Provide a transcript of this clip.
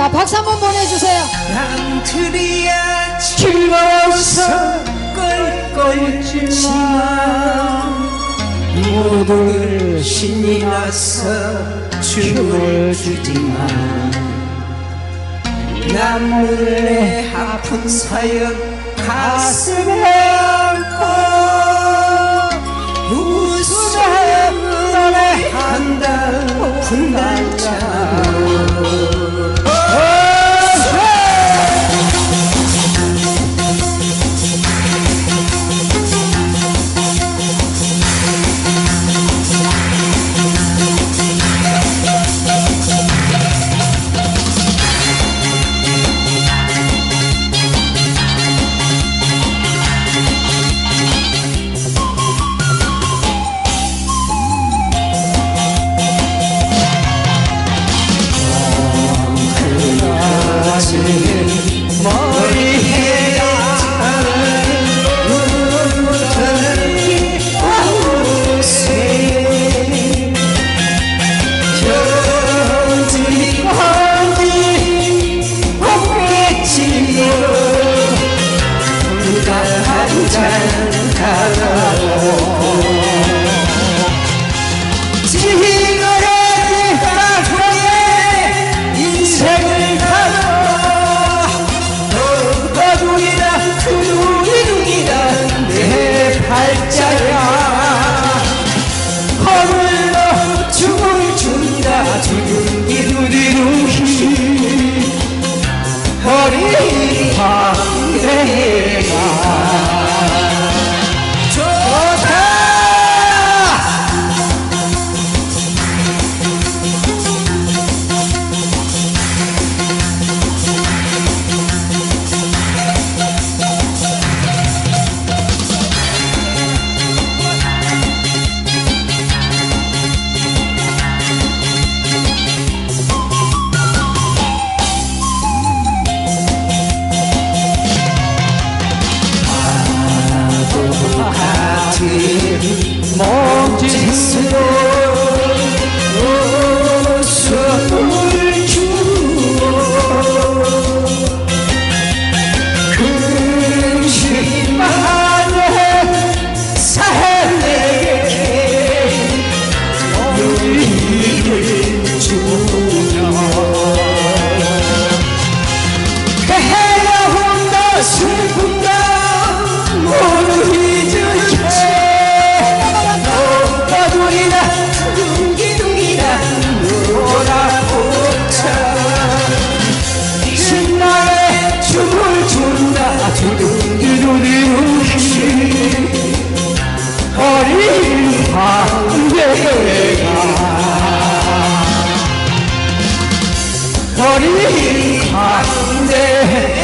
자, 박수 한번 보내주세요. 양들이야 즐거워서 껄껄지만 모두 신이 나서 춤을 추지만 남물의 아픈 사연 가슴에 안고 more. 춘다 두둥기둥이 어린 황제가 어린 황제가